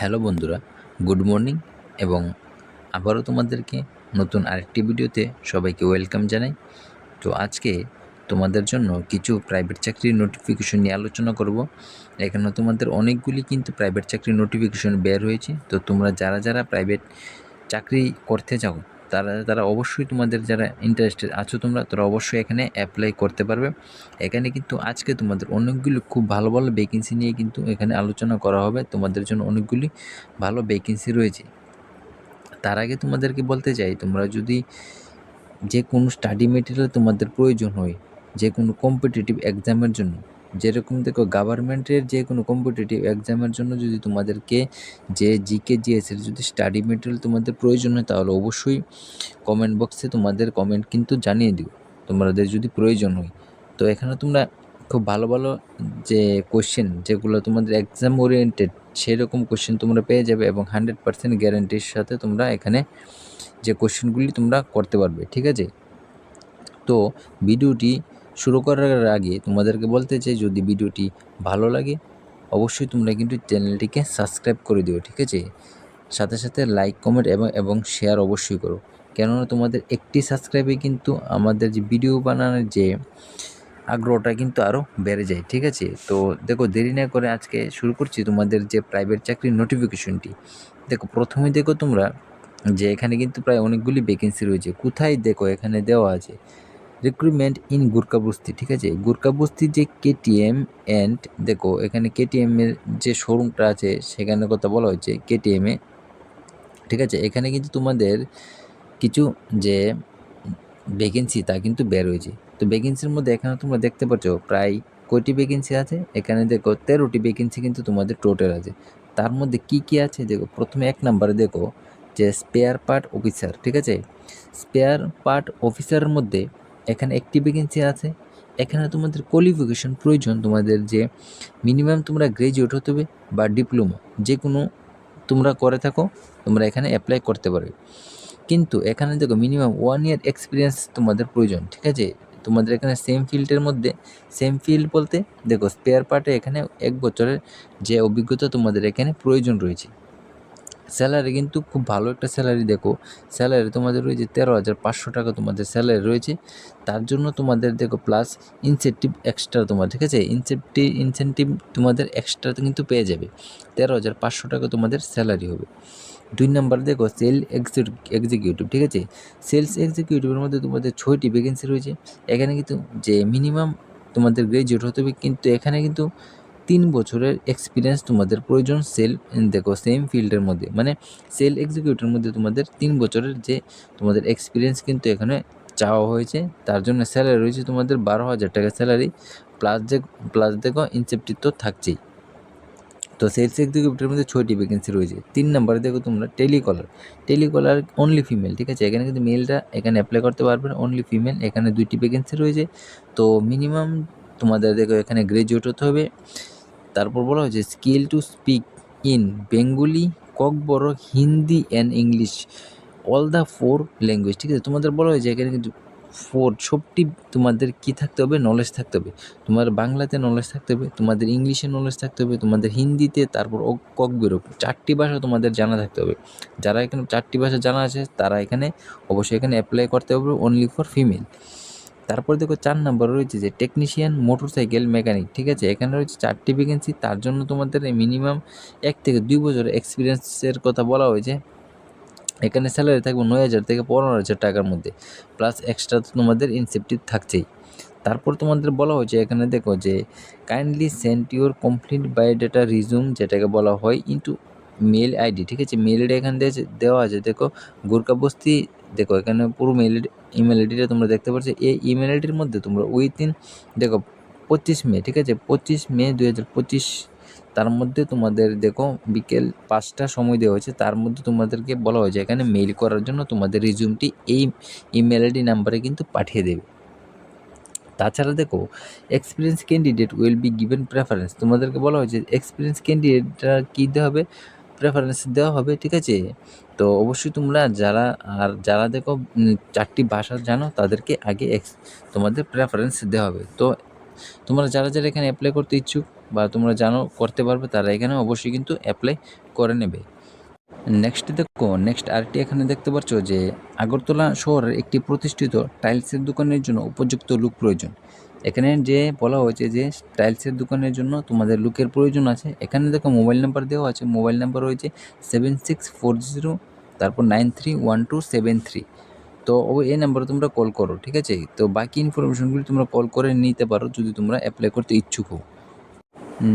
Hello বন্ধুরা, good morning এবং আবারও তোমাদেরকে নতুন আরেকটি ভিডিওতে সবাইকে ওয়েলকাম জানাই। তো আজকে তোমাদের জন্য কিছু প্রাইভেট চাকরির নোটিফিকেশন নিয়ে আলোচনা করব। এখানে তোমাদের অনেকগুলি কিন্তু প্রাইভেট চাকরির নোটিফিকেশন বের হয়েছে। তো তোমরা যারা যারা প্রাইভেট চাকরি করতে চাও তারা তারা অবশ্যই তোমাদের যারা ইন্টারেস্টেড আছো তোমরা, তোরা অবশ্যই এখানে অ্যাপ্লাই করতে পারবে। এখানে কিন্তু আজকে তোমাদের অনেকগুলি খুব ভালো ভালো ভ্যাকেন্সি নিয়ে কিন্তু এখানে আলোচনা করা হবে। তোমাদের জন্য অনেকগুলি ভালো ভ্যাকেন্সি রয়েছে। তার আগে তোমাদেরকে বলতে চাই, তোমরা যদি যে কোনো স্টাডি মেটেরিয়াল তোমাদের প্রয়োজন হয় যে কোনো কম্পিটিটিভ এক্সামের জন্য যেরকম দেখো গভর্নমেন্টের যে কোনো কম্পিটিটিভ এক্সামের জন্য যদি তোমাদেরকে যে জিকে জিএসের যদি স্টাডি মেটেরিয়াল তোমাদের প্রয়োজন হয়, তাহলে অবশ্যই কমেন্ট বক্সে তোমাদের কমেন্ট কিন্তু জানিয়ে দিও। তোমাদের যদি প্রয়োজন হয়। তো এখানে তোমরা খুব ভালো ভালো যে কোশ্চেন যেগুলো তোমাদের এক্সাম ওরিয়েন্টেড সেরকম কোশ্চেন তোমরা পেয়ে যাবে এবং হান্ড্রেড পার্সেন্ট গ্যারান্টির সাথে তোমরা এখানে যে কোশ্চেনগুলি তোমরা করতে পারবে, ঠিক আছে? তো ভিডিওটি শুরু করার আগে তোমাদেরকে বলতে চাই, যদি ভিডিওটি ভালো লাগে, অবশ্যই তোমরা কিন্তু চ্যানেলটিকে সাবস্ক্রাইব করে দিও, ঠিক আছে? সাথে সাথে লাইক, কমেন্ট এবং এবং শেয়ার অবশ্যই করো। কেননা তোমাদের একটি সাবস্ক্রাইবে কিন্তু আমাদের যে ভিডিও বানানোর যে আগ্রহটা কিন্তু আরও বেড়ে যায়, ঠিক আছে? তো দেখো, দেরি না করে আজকে শুরু করছি তোমাদের যে প্রাইভেট চাকরির নোটিফিকেশনটি দেখো, প্রথমে দেখো তোমরা যে এখানে কিন্তু প্রায় অনেকগুলি ভ্যাকেন্সি রয়েছে। কোথায় দেখো এখানে দেওয়া আছে? রিক্রুটমেন্ট ইন গুরকাবস্তি ঠিক আছে? গুরকাবস্তি যে কেটিএম অ্যান্ড দেখো, এখানে কেটিএমের যে শোরুমটা আছে, সেখানে কথা বলা হয়েছে কেটিএমে ঠিক আছে? এখানে কিন্তু তোমাদের কিছু যে ভ্যাকেন্সি তা কিন্তু বের হয়েছে। তো ভ্যাকেন্সির মধ্যে এখানে তোমরা দেখতে পাচ্ছ, প্রায় কয়টি ভ্যাকেন্সি আছে? এখানে দেখো, তেরোটি ভ্যাকেন্সি কিন্তু তোমাদের টোটাল আছে। তার মধ্যে কি কি আছে? দেখো, প্রথমে এক নম্বরে দেখো যে স্পেয়ার পার্ট অফিসার ঠিক আছে? স্পেয়ার পার্ট অফিসারের মধ্যে এখানে একটি ভ্যাকেন্সি আছে। এখানে তোমাদের কোয়ালিফিকেশন প্রয়োজন। তোমাদের যে মিনিমাম তোমরা গ্র্যাজুয়েট হতে হবে বা ডিপ্লোমা যে কোনো তোমরা করে থাকো, তোমরা এখানে অ্যাপ্লাই করতে পারবে। কিন্তু এখানে দেখো মিনিমাম ওয়ান ইয়ার এক্সপিরিয়েন্স তোমাদের প্রয়োজন, ঠিক আছে? তোমাদের এখানে সেম ফিল্ডের মধ্যে সেম ফিল্ড বলতে দেখো স্পেয়ার পার্টে এখানে এক বছরের যে অভিজ্ঞতা তোমাদের এখানে প্রয়োজন রয়েছে। স্যালারি কিন্তু খুব ভালো একটা স্যালারি দেখো। স্যালারি তোমাদের রয়েছে তেরো হাজার পাঁচশো টাকা তোমাদের স্যালারি রয়েছে। তার জন্য তোমাদের দেখো প্লাস ইনসেন্টিভ এক্সট্রা তোমার, ঠিক আছে? ইনসেন্টিভ ইনসেন্টিভ তোমাদের এক্সট্রা কিন্তু পেয়ে যাবে। তেরো হাজার পাঁচশো টাকা তোমাদের স্যালারি হবে। দুই নাম্বার দেখো সেল এক্সিকিউটিভ ঠিক আছে? সেলস এক্সিকিউটিভের মধ্যে তোমাদের ছয়টি ভ্যাকেন্সি রয়েছে। এখানে কিন্তু যে মিনিমাম তোমাদের গ্রাজুয়েট হতে হবে, কিন্তু এখানে কিন্তু তিন বছরের এক্সপিরিয়েন্স তোমাদের প্রয়োজন সেল দেখো সেম ফিল্ডের মধ্যে। মানে সেল এক্সিকিউটিভের মধ্যে তোমাদের তিন বছরের যে তোমাদের এক্সপিরিয়েন্স কিন্তু এখানে চাওয়া হয়েছে। তার জন্য স্যালারি রয়েছে তোমাদের বারো হাজার টাকা স্যালারি প্লাস যে প্লাস দেখো ইনসেপ্টিভ তো থাকছেই। তো সেলস এক্সিকিউটিভের মধ্যে ছয়টি ভ্যাকেন্সি রয়েছে। তিন নম্বরে দেখো তোমরা টেলিকলার টেলিকলার অনলি ফিমেল ঠিক আছে? এখানে কিন্তু মেলটা এখানে অ্যাপ্লাই করতে পারবে না অনলি ফিমেল এখানে দুইটি ভ্যাকেন্সি রয়েছে। তো মিনিমাম তোমাদের দেখো এখানে গ্রাজুয়েট হতে হবে। তারপর বলা হয়েছে skill to speak in Bengali Kokborok Hindi and English all the four language ঠিক আছে? তোমাদের বলা হয়েছে এখানে কিন্তু ফোর সবটি তোমাদের কি থাকতে হবে? নলেজ থাকতে হবে। তোমার বাংলাতে নলেজ থাকতে হবে, তোমাদের ইংলিশে নলেজ থাকতে হবে, তোমাদের হিন্দিতে তারপর ককবেরও চারটি ভাষা তোমাদের জানা থাকতে হবে। যারা এখানে চারটি ভাষা জানা আছে, তারা এখানে অবশ্যই এখানে অ্যাপ্লাই করতে হবে অনলি ফর ফিমেল তারপর দেখো চার নাম্বার রয়েছে যে টেকনিশিয়ান মোটরসাইকেল মেকানিক ঠিক আছে? এখানে রয়েছে চারটি ভ্যাকেন্সি তার জন্য তোমাদের মিনিমাম এক থেকে দুই বছর এক্সপিরিয়েন্সের কথা বলা হয়েছে। এখানে স্যালারি থাকবে নয় হাজার থেকে পনেরো হাজার টাকার মধ্যে প্লাস এক্সট্রা তো তোমাদের ইনসেপটিভ থাকছেই। তারপর তোমাদের বলা হয়েছে, এখানে দেখো যে kindly sent your complete biodata resume যেটাকে বলা হয় ইন্টু মেল আইডি ঠিক আছে? মেল আইডি এখানে দেওয়া আছে। দেখো গোর্খাবস্তি দেখো, এখানে পুরো মেল ইমেল আইডিটা তোমরা দেখতে পাচ্ছ এই ইমেল আইডির মধ্যে তোমরা উইথিন দেখো, পঁচিশ মে, ঠিক আছে? পঁচিশ মে দুই হাজার পঁচিশ, তার মধ্যে তোমাদের, দেখো, বিকেল পাঁচটা সময় দেওয়া হয়েছে। তার মধ্যে তোমাদেরকে বলা হয়েছে, এখানে মেইল করার জন্য তোমাদের রিজিউমটি এই ইমেল আইডি নাম্বারে কিন্তু পাঠিয়ে দেবে। তাছাড়া দেখো experience candidate will be given preference তোমাদেরকে বলা হয়েছে এক্সপিরিয়েন্স ক্যান্ডিডেটরা কী দিতে হবে? প্রেফারেন্স দেওয়া হবে, ঠিক আছে? তো অবশ্যই তোমরা যারা, আর যারা দেখো চারটি ভাষা জানো, তাদেরকে আগে তোমাদের প্রেফারেন্স দেওয়া হবে। তো তোমরা যারা যারা এখানে অ্যাপ্লাই করতে ইচ্ছুক বা তোমরা জানো, করতে পারবে, তারা এখানে অবশ্যই কিন্তু অ্যাপ্লাই করে নেবে। নেক্সট দেখো নেক্সট আরেকটি এখানে দেখতে পাচ্ছ যে আগরতলা শহরের একটি প্রতিষ্ঠিত টাইলসের দোকানের জন্য উপযুক্ত লুক প্রয়োজন। এখানে যে বলা হয়েছে যে টাইলসের দোকানের জন্য তোমাদের লুকের প্রয়োজন আছে। এখানে দেখো মোবাইল নাম্বার দেওয়া আছে। মোবাইল নাম্বার রয়েছে সেভেন সিক্স ফোর জিরো তারপর nine three one two seven three তো ও এই নাম্বারে তোমরা কল করো, ঠিক আছে? তো বাকি ইনফরমেশনগুলি তোমরা কল করে নিতে পারো যদি তোমরা অ্যাপ্লাই করতে ইচ্ছুক হও।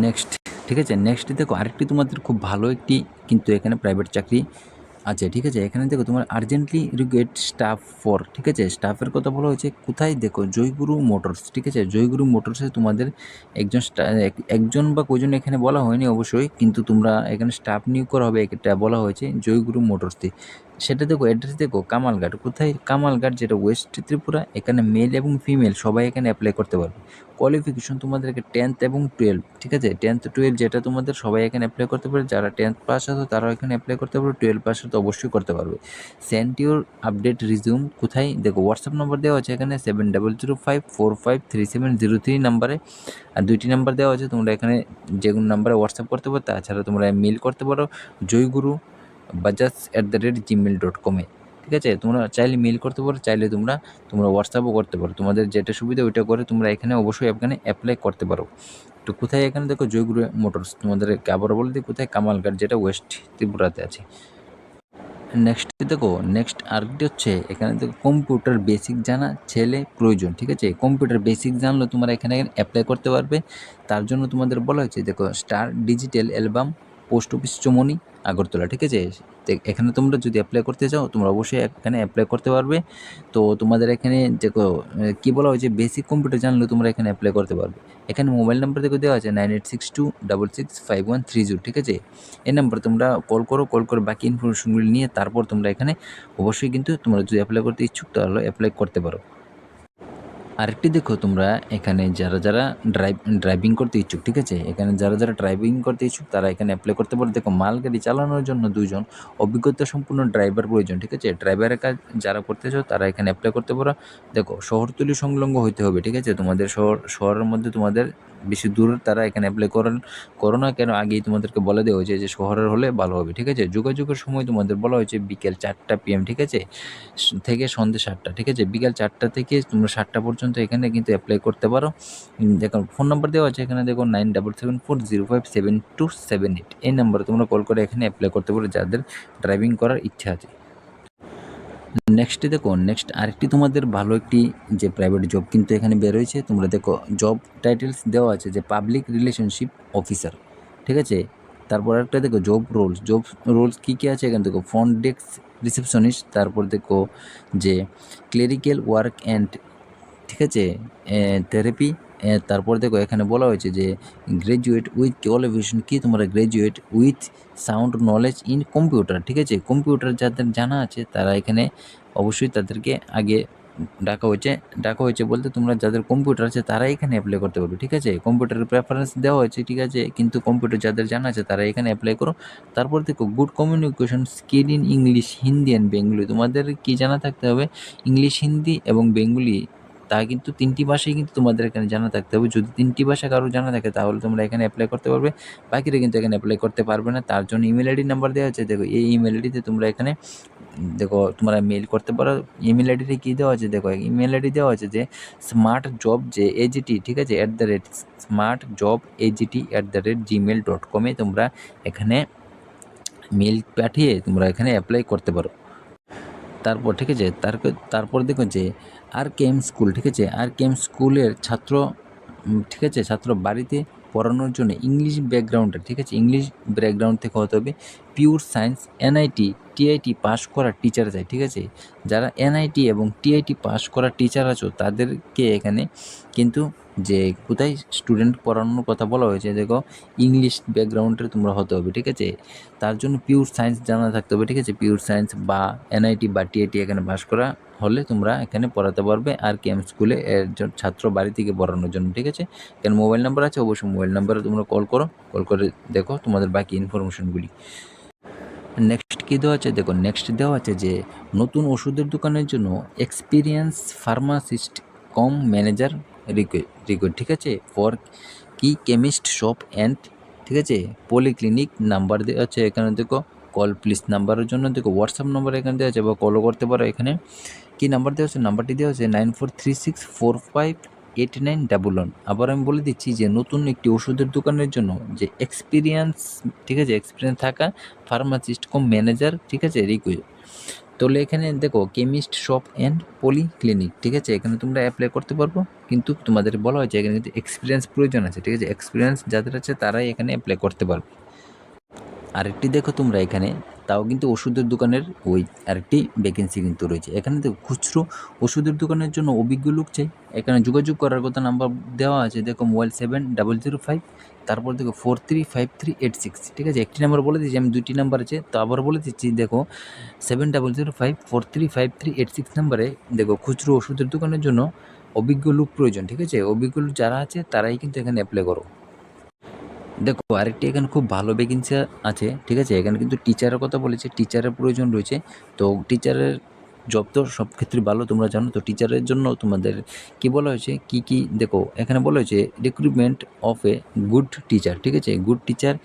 নেক্সট ঠিক আছে? নেক্সট দেখো আরেকটি তোমাদের খুব ভালো একটি কিন্তু এখানে প্রাইভেট চাকরি আছে, ঠিক আছে? এখানে দেখো তোমার আর্জেন্টলি রিকোয়েট স্টাফ ফর ঠিক আছে? স্টাফের কথা বলা হয়েছে, কোথায় দেখো? জয়গুরু মোটরস ঠিক আছে? জয়গুরু মোটরসে তোমাদের একজন একজন বা কজন এখানে বলা হয়নি অবশ্যই, কিন্তু তোমরা এখানে স্টাফ নিয়োগ করা হবে এটা বলা হয়েছে জয়গুরু মোটরসে সেটা দেখো অ্যাড্রেস দেখো, কামালঘাট। কোথায়? কামালঘাট, যেটা ওয়েস্ট ত্রিপুরা, এখানে মেল এবং ফিমেল সবাই এখানে অ্যাপ্লাই করতে পারবে। কোয়ালিফিকেশন তোমাদেরকে টেন্থ এবং টুয়েলভ ঠিক আছে? টেন্থ টুয়েলভ যেটা তোমাদের সবাই এখানে অ্যাপ্লাই করতে পারে যারা টেন্থ পাস আছে, তারাও এখানে অ্যাপ্লাই করতে পারবে। টুয়েলভ পাস তো অবশ্যই করতে পারবে। সেন্ড ইউর আপডেট রিজিউম কোথায়? দেখো হোয়াটসঅ্যাপ নম্বর দেওয়া আছে এখানে seven double zero five four five three seven zero three নাম্বারে আর দুইটি নাম্বার দেওয়া আছে, তোমরা এখানে যে কোনো নাম্বারে হোয়াটসঅ্যাপ করতে পারো। তাছাড়া তোমরা মেল করতে পারো। Joyguru Bajaj at the rate Gmail dot কমে ঠিক আছে? তোমরা চাইলে মেল করতে পারো, চাইলে তোমরা তোমরা হোয়াটসঅ্যাপও করতে পারো। তোমাদের যেটা সুবিধা ওইটা করে তোমরা এখানে অবশ্যই এখানে অ্যাপ্লাই করতে পারো। তো কোথায় এখানে দেখো জয়গুরু মোটরস তোমাদের আবার বলে দিই কোথায়? কামালঘাট, যেটা ওয়েস্ট ত্রিপুরাতে আছে। নেক্সট দেখো নেক্সট আরেকটি হচ্ছে, এখানে দেখো কম্পিউটার বেসিক জানা, ছেলে প্রয়োজন, ঠিক আছে? কম্পিউটার বেসিক জানলে তোমরা এখানে অ্যাপ্লাই করতে পারবে। তার জন্য তোমাদের বলা হয়েছে, দেখো star digital album post office Chamni Agartala, ঠিক আছে? এখানে তোমরা যদি অ্যাপ্লাই করতে চাও, তোমরা অবশ্যই এখানে অ্যাপ্লাই করতে পারবে। তো তোমাদের এখানে দেখো কী বলা হয়েছে? বেসিক কম্পিউটার জানলে তোমরা এখানে অ্যাপ্লাই করতে পারবে। এখানে মোবাইল নাম্বার দেখো দেওয়া আছে nine eight six two double six five one three zero ঠিক আছে? এই নাম্বার তোমরা কল করো কল করে বাকি ইনফরমেশনগুলি নিয়ে তারপর তোমরা এখানে অবশ্যই কিন্তু তোমরা যদি অ্যাপ্লাই করতে ইচ্ছুক, তাহলে অ্যাপ্লাই করতে পারো। আরেকটি দেখো, তোমরা এখানে যারা যারা ড্রাইভ ড্রাইভিং করতে ইচ্ছুক, ঠিক আছে? এখানে যারা যারা ড্রাইভিং করতে ইচ্ছুক, তারা এখানে অ্যাপ্লাই করতে পারে। দেখো, মালগাড়ি চালানোর জন্য দুজন অভিজ্ঞতা সম্পূর্ণ ড্রাইভার প্রয়োজন, ঠিক আছে? ড্রাইভারের কাজ যারা করতে চাও, তারা এখানে অ্যাপ্লাই করতে পারো। দেখো, শহরতলি সংলগ্ন হইতে হবে, ঠিক আছে? তোমাদের শহর, শহরের মধ্যে তোমাদের বেশি দূর তারা এখানে অ্যাপ্লাই করেন, করো না কেন, আগেই তোমাদেরকে বলে দেওয়া হয়েছে যে শহরের হলে ভালো হবে, ঠিক আছে? যোগাযোগের সময় তোমাদের বলা হয়েছে বিকেল চারটা পিএম ঠিক আছে? থেকে সন্ধ্যে সাতটা, ঠিক আছে? বিকেল চারটা থেকে তোমরা সাতটা পর্যন্ত এখানে কিন্তু অ্যাপ্লাই করতে পারো। দেখো ফোন নাম্বার দেওয়া আছে এখানে, দেখো nine double seven four zero five seven two seven eight এই নাম্বারে তোমরা কল করে এখানে অ্যাপ্লাই করতে পারো, যাদের ড্রাইভিং করার ইচ্ছা আছে। নেক্সটে দেখো নেক্সট আরেকটি তোমাদের ভালো একটি যে প্রাইভেট জব কিন্তু এখানে বেরোয়েছে, তোমরা দেখো জব টাইটেলস দেওয়া আছে যে পাবলিক রিলেশনশিপ অফিসার ঠিক আছে? তারপর একটা দেখো জব রোলস জব রোলস কী কী আছে এখানে দেখো ফ্রন্ট ডেস্ক রিসেপশনিস্ট তারপর দেখো যে ক্লেরিক্যাল ওয়ার্ক অ্যান্ড ঠিক আছে? থেরাপি তারপর দেখো এখানে বলা হয়েছে যে গ্র্যাজুয়েট উইথ কোয়ালিফিকেশন কি? তোমরা graduate with sound knowledge in computer ঠিক আছে? কম্পিউটার যাদের জানা আছে, তারা এখানে অবশ্যই তাদেরকে আগে ডাকা হয়েছে ডাকা হয়েছে বলতে তোমরা যাদের কম্পিউটার আছে তারা এখানে অ্যাপ্লাই করতে পারবে, ঠিক আছে? কম্পিউটারের প্রেফারেন্স দেওয়া হয়েছে, ঠিক আছে? কিন্তু কম্পিউটার যাদের জানা আছে তারা এখানে অ্যাপ্লাই করো। তারপর দেখো good communication skill in English Hindi and Bengali তোমাদের কি জানা থাকতে হবে? ইংলিশ হিন্দি এবং বেঙ্গলি তা কিন্তু তিনটি ভাষাই কিন্তু তোমাদের এখানে জানা থাকতে হবে। যদি তিনটি ভাষা কারও জানা থাকে, তাহলে তোমরা এখানে অ্যাপ্লাই করতে পারবে। বাকিরা কিন্তু এখানে অ্যাপ্লাই করতে পারবে না। তার জন্য ইমেল আইডি নাম্বার দেওয়া আছে। দেখো, এই ইমেল আইডিতে তোমরা এখানে, দেখো, তোমরা মেল করতে পারো। ইমেল আইডিতে কী দেওয়া আছে? দেখো ইমেল আইডি দেওয়া আছে যে স্মার্ট জব যে এজিটি ঠিক আছে? At the rate smart job AGT at the rate Gmail dot কমে তোমরা এখানে মেল পাঠিয়ে তোমরা এখানে অ্যাপ্লাই করতে পারো। তারপর ঠিক আছে, তার তারপর দেখো যে আর কে এম স্কুল, ঠিক আছে, আর কে এম স্কুলের ছাত্র ঠিক আছে, ছাত্র বাড়িতে পড়ানোর জন্য ইংলিশ ব্যাকগ্রাউন্ডে ঠিক আছে, ইংলিশ ব্যাকগ্রাউন্ড থেকে হতে হবে। Pure science NIT TIT pass করা টিচার চাই ঠিক আছে। যারা এনআইটি এবং টিআইটি পাস করা টিচার আছো, তাদেরকে এখানে কিন্তু যে কোথায় স্টুডেন্ট পড়ানোর কথা বলা হয়েছে, দেখো ইংলিশ ব্যাকগ্রাউন্ডের তোমরা হতে হবে, ঠিক আছে? তার জন্য পিওর সায়েন্স জানা থাকতে হবে, ঠিক আছে? পিওর সায়েন্স বা এনআইটি বা টিআইটি এখানে পাস করা হলে তোমরা এখানে পড়াতে পারবে, আর কে এম স্কুলে একজন ছাত্র বাড়ি থেকে পড়ানোর জন্য, ঠিক আছে? এখানে মোবাইল নাম্বার আছে, অবশ্যই মোবাইল নাম্বারে তোমরা কল করো কল করে দেখো তোমাদের বাকি ইনফরমেশনগুলি নেক্সট কী দেওয়া আছে? দেখো নেক্সট দেওয়া আছে যে নতুন ওষুধের দোকানের জন্য experience pharmacist cum manager required ঠিক আছে? ফর কি কেমিস্ট শপ অ্যান্ড ঠিক আছে? পলিক্লিনিক নাম্বার দেওয়া আছে এখানে দেখো। কল প্লিজ নাম্বারের জন্য দেখো। হোয়াটসঅ্যাপ নাম্বার এখানে দেওয়া আছে বা কলও করতে পারো এখানে। কী নাম্বার দেওয়া আছে নাম্বারটি দেওয়া আছে nine four three six four five eight nine double one আবার আমি বলে দিচ্ছি যে নতুন একটি ওষুধের দোকানের জন্য যে এক্সপিরিয়েন্স ঠিক আছে? এক্সপিরিয়েন্স থাকা ফার্মাসিস্ট কম ম্যানেজার ঠিক আছে? রিকুইড তাহলে এখানে দেখো chemist shop and polyclinic ঠিক আছে? এখানে তোমরা অ্যাপ্লাই করতে পারব। কিন্তু তোমাদের বলা হয়েছে এখানে কিন্তু এক্সপিরিয়েন্স প্রয়োজন আছে, ঠিক আছে? এক্সপিরিয়েন্স যাদের আছে তারাই এখানে অ্যাপ্লাই করতে পারবে। আরেকটি দেখো তোমরা এখানে। তাও কিন্তু ওষুধের দোকানের ওই আরেকটি ভ্যাকেন্সি কিন্তু রয়েছে। এখানে তো খুচরো ওষুধের দোকানের জন্য অভিজ্ঞ লোক চাই। এখানে যোগাযোগ করার কথা নাম্বার দেওয়া আছে, দেখো mobile seven double zero five তারপর দেখো four three five three eight six ঠিক আছে? একটি নাম্বার বলে দিচ্ছি আমি দুইটি নাম্বার আছে, তো আবার বলে দিচ্ছি, দেখো seven double zero five four three five three eight six নাম্বারে দেখো খুচরো ওষুধের দোকানের জন্য অভিজ্ঞ লোক প্রয়োজন, ঠিক আছে? অভিজ্ঞ লোক যারা আছে, তারাই কিন্তু এখানে অ্যাপ্লাই করো। দেখো, আরেকটি এখানে খুব ভালো ভ্যাকেন্সি আছে, ঠিক আছে? এখানে কিন্তু টিচারের কথা বলেছে টিচারের প্রয়োজন রয়েছে। তো টিচারের জব তো সব ক্ষেত্রে ভালো, তোমরা জানো। তো টিচারের জন্য তোমাদের কি বলা হয়েছে? কি কি? দেখো, এখানে বলা হয়েছে recruitment of a good teacher ঠিক আছে? গুড টিচার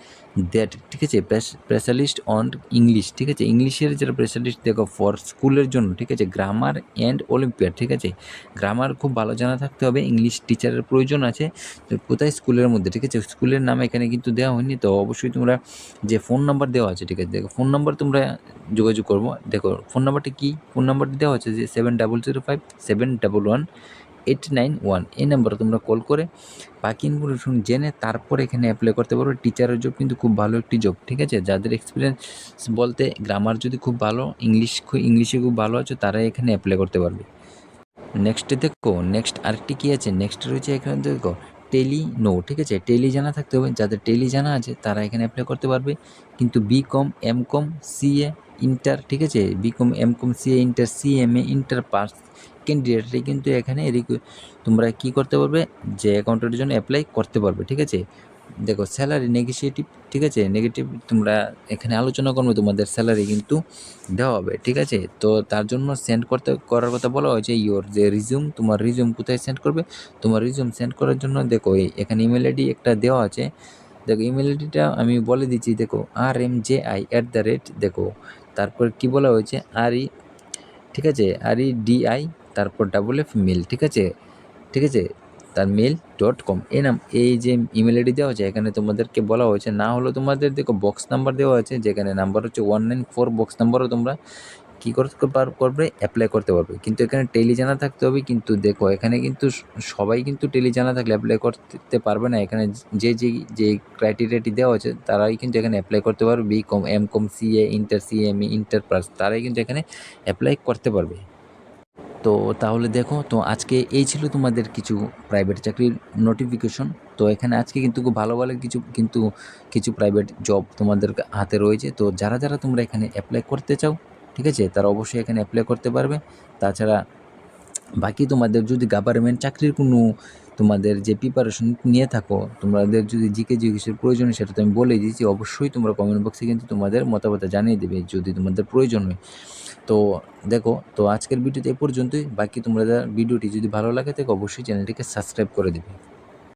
দ্যাট, ঠিক আছে? স্পেশালিস্ট অন ইংলিশ, ঠিক আছে? ইংলিশের যারা স্পেশালিস্ট, দেখো, ফর স্কুলের জন্য, ঠিক আছে? গ্রামার অ্যান্ড অলিম্পিয়াড, ঠিক আছে? গ্রামার খুব ভালো জানা থাকতে হবে, ইংলিশ টিচারের প্রয়োজন আছে। তো কোথায়? স্কুলের মধ্যে, ঠিক আছে? স্কুলের নাম এখানে কিন্তু দেওয়া হয়নি, তো অবশ্যই তোমরা যে ফোন নাম্বার দেওয়া আছে, ঠিক আছে? দেখো, ফোন নাম্বার তোমরা যোগাযোগ করব। দেখো, ফোন নাম্বারটি কী? ফোন নাম্বারটি দেওয়া আছে যে, seven double zero five, seven double one eight nine one এই নাম্বারে তোমরা কল করে বাকি ইনফরমেশন জেনে তারপর এখানে অ্যাপ্লাই করতে পারো টিচারের জব কিন্তু খুব ভালো একটি জব ঠিক আছে? যাদের এক্সপিরিয়েন্স বলতে গ্রামার যদি খুব ভালো ইংলিশ ইংলিশে খুব ভালো আছে, তারাই এখানে অ্যাপ্লাই করতে পারবে। নেক্সটে দেখো নেক্সট আরেকটি কী আছে? নেক্সট রয়েছে এখানে দেখো টেলি নো ঠিক আছে? টেলি জানা থাকতে হবে। যাদের টেলি জানা আছে, তারা এখানে অ্যাপ্লাই করতে পারবে। কিন্তু B com M com CA inter ঠিক আছে? B com M com CA inter CMA inter pass ক্যান্ডিডেটরাই কিন্তু এখানে তোমরা কি করতে পারবে? যে অ্যাকাউন্টের জন্য অ্যাপ্লাই করতে পারবে, ঠিক আছে? দেখো স্যালারি নেগেটিভ ঠিক আছে? নেগেটিভ তোমরা এখানে আলোচনা করবে, তোমাদের স্যালারি কিন্তু দেওয়া হবে, ঠিক আছে? তো তার জন্য সেন্ড করতে, করার কথা বলা হয়েছে ইওর যে রিজিউম তোমার রিজিউম কোথায় সেন্ড করবে? তোমার রিজিউম সেন্ড করার জন্য দেখো এখানে ইমেল আইডি একটা দেওয়া আছে। দেখো ইমেল আইডিটা আমি বলে দিচ্ছি, দেখো R M J I at the rate দেখো তারপর কি বলা হয়েছে? আর ই, ঠিক আছে? আর ই ডিআই তারপর ডাবল এফ মেল ঠিক আছে? ঠিক আছে? তার মেল ডট কম এই নাম, এই যে ইমেল আইডি দেওয়া হয়েছে, এখানে তোমাদেরকে বলা হয়েছে, না হলো তোমাদের দেখো বক্স নাম্বার দেওয়া আছে, যেখানে নাম্বার হচ্ছে ওয়ান নাইন ফোর বক্স নাম্বারও তোমরা কী করতে করবে অ্যাপ্লাই করতে পারবে। কিন্তু এখানে টেলি জানা থাকতে হবে, কিন্তু দেখো, এখানে কিন্তু সবাই কিন্তু টেলি জানা থাকলে অ্যাপ্লাই করতে পারবে না। এখানে যে যে যে ক্রাইটেরিয়াটি দেওয়া আছে তারাই কিন্তু এখানে অ্যাপ্লাই করতে পারবে। B com M com CA inter CME inter plus তারাই কিন্তু এখানে অ্যাপ্লাই করতে পারবে। তো তাহলে দেখো, তো আজকে এই ছিল তোমাদের কিছু প্রাইভেট চাকরির নোটিফিকেশন তো এখানে আজকে কিন্তু খুব ভালো ভালো কিছু, কিন্তু কিছু প্রাইভেট জব তোমাদের হাতে রয়েছে। তো যারা যারা তোমরা এখানে অ্যাপ্লাই করতে চাও ঠিক আছে? তারা অবশ্যই এখানে অ্যাপ্লাই করতে পারবে। তাছাড়া বাকি তোমাদের যদি গভর্নমেন্ট চাকরির কোনো তোমাদের যে প্রিপারেশন নিয়ে থাকো, তোমাদের যদি জিকে জিজ্ঞেসের প্রয়োজন হয়, সেটা তো আমি বলে দিয়েছি। অবশ্যই তোমরা কমেন্ট বক্সে কিন্তু তোমাদের মতামত জানিয়ে দেবে, যদি তোমাদের প্রয়োজন হয়। তো দেখো, তো আজকের ভিডিওতে এ পর্যন্তই। বাকি তোমরা ভিডিওটি যদি ভালো লাগে থাকে অবশ্যই চ্যানেলটিকে সাবস্ক্রাইব করে দেবে।